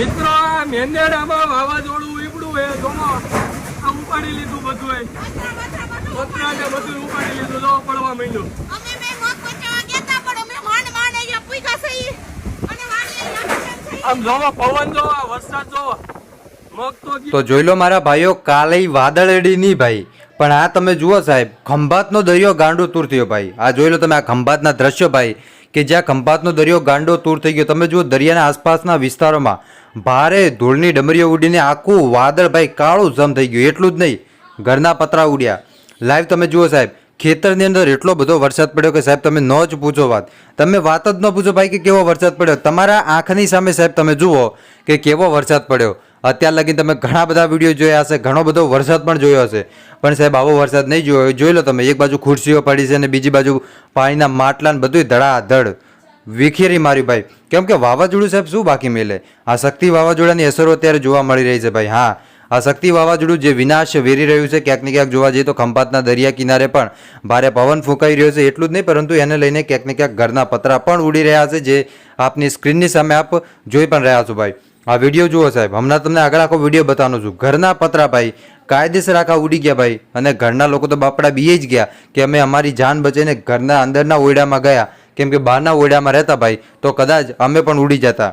મિત્રો આ મેંદેડામાં વાવાઝોડું ઈપડું એ જોમો આ ઉપાડી લીધું બધું એ પતરા ને બધું ઉપાડી લીધું. જો પડવા માંડ્યું. આમ જોવો પવન જોવો વરસાદ જોવો. તો જોઈ લો મારા ભાઈઓ કાલે વાદળડી નહીં ભાઈ. પણ આ તમે જુઓ સાહેબ, ખંભાતનો દરિયો ગાંડો તૂર થયો ભાઈ. આ જોઈ લો તમે આ ખંભાતના દ્રશ્યો ભાઈ, કે જ્યાં ખંભાતનો દરિયો ગાંડો તૂર થઈ ગયો. તમે જુઓ દરિયાના આસપાસના વિસ્તારોમાં ભારે ધૂળની ડમરીઓ ઉડીને આખું વાદળ ભાઈ કાળું જમ થઈ ગયું. એટલું જ નહીં, ઘરના પતરા ઉડ્યા. લાઈવ તમે જુઓ સાહેબ, ખેતરની અંદર એટલો બધો વરસાદ પડ્યો કે સાહેબ તમે ન જ પૂછો વાત. તમે વાત જ ન પૂછો ભાઈ કે કેવો વરસાદ પડ્યો. તમારા આંખની સામે સાહેબ તમે જુઓ કે કેવો વરસાદ પડ્યો. અત્યાર લગી તમે ઘણા બધા વીડિયો જોયા હશે, ઘણો બધો વરસાદ પણ જોયો હશે. પણ સાહેબ, આવો વરસાદ નહીં જોયો. જોઈ લો તમે, એક બાજુ ખુરશીઓ પડી છે અને બીજી બાજુ પાણીના માટલા ને બધું ધડાધડ. વિખેરી માર્યું ભાઈ. કેમ કે વાવાઝોડું સાહેબ શું બાકી મેલે? આ શક્તિ વાવાઝોડાની અસરો અત્યારે જોવા મળી રહી છે ભાઈ, હા. આ શક્તિ વાવાઝોડું જે વિનાશ વેરી રહ્યું છે, ક્યાંક ને ક્યાંક જોવા જઈએ તો ખંભાતના દરિયા કિનારે પણ ભારે પવન ફૂંકાઈ રહ્યો છે, એટલું જ નહીં, પરંતુ એને લઈને ક્યાંક ને ક્યાંક ઘરના પતરા પણ ઉડી રહ્યા છે, જે આપની સ્ક્રીનની સામે આપ જોઈ પણ રહ્યા છો ભાઈ. આ વીડિયો જુઓ સાહેબ. હમણાં તમને આગળ આખો વીડિયો બતાવવાનો છું. ઘરના પતરા ભાઈ, કાયદેસર આખા ઉડી ગયા ભાઈ. અને ઘરના લોકો તો બાપડા બીએ જ ગયા કે અમે અમારી જાન બચીને ઘરના અંદરના ઓયડામાં ગયા. કેમ કે બહારના ઓયડામાં રહેતા ભાઈ, તો કદાચ અમે પણ ઉડી જતા.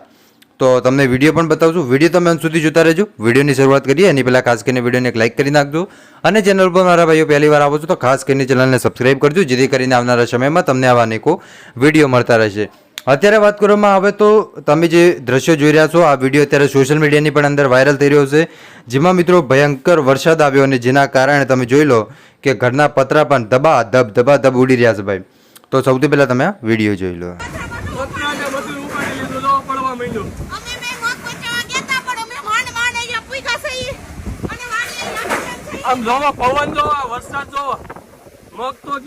તો તમને વીડિયો પણ બતાવું છું વીડિયો તમે અંત સુધી જોતા રહેજો. વિડીયોની શરૂઆત કરીએ. એની પહેલાં ખાસ કરીને વિડીયોને એક લાઇક કરી નાખજો. અને ચેનલ પર મારા ભાઈઓ પહેલી વાર આવો છો તો ખાસ કરીને ચેનલને સબસ્ક્રાઇબ કરજો. જેથી કરીને આવનારા સમયમાં તમને આવા અનેકો વીડિયો મળતા રહેશે. અત્યારે વાત કરવામાં આવે તો તમે જે દ્રશ્યો જોઈ રહ્યા છો આ વીડિયો અત્યારે સોશિયલ મીડિયાની પણ અંદર વાયરલ થઈ રહ્યો છે. જેમાં મિત્રો ભયંકર વરસાદ આવ્યો અને જેના કારણે તમે જોઈ લો કે ઘરના પતરા પણ ધબા ધબ ધબા ધબ ઉડી રહ્યા છે ભાઈ. તો સૌથી પહેલાં તમે આ વીડિયો જોઈ લો. આમ જોવા પવન જોવા વરસાદ જોવા. મગ તો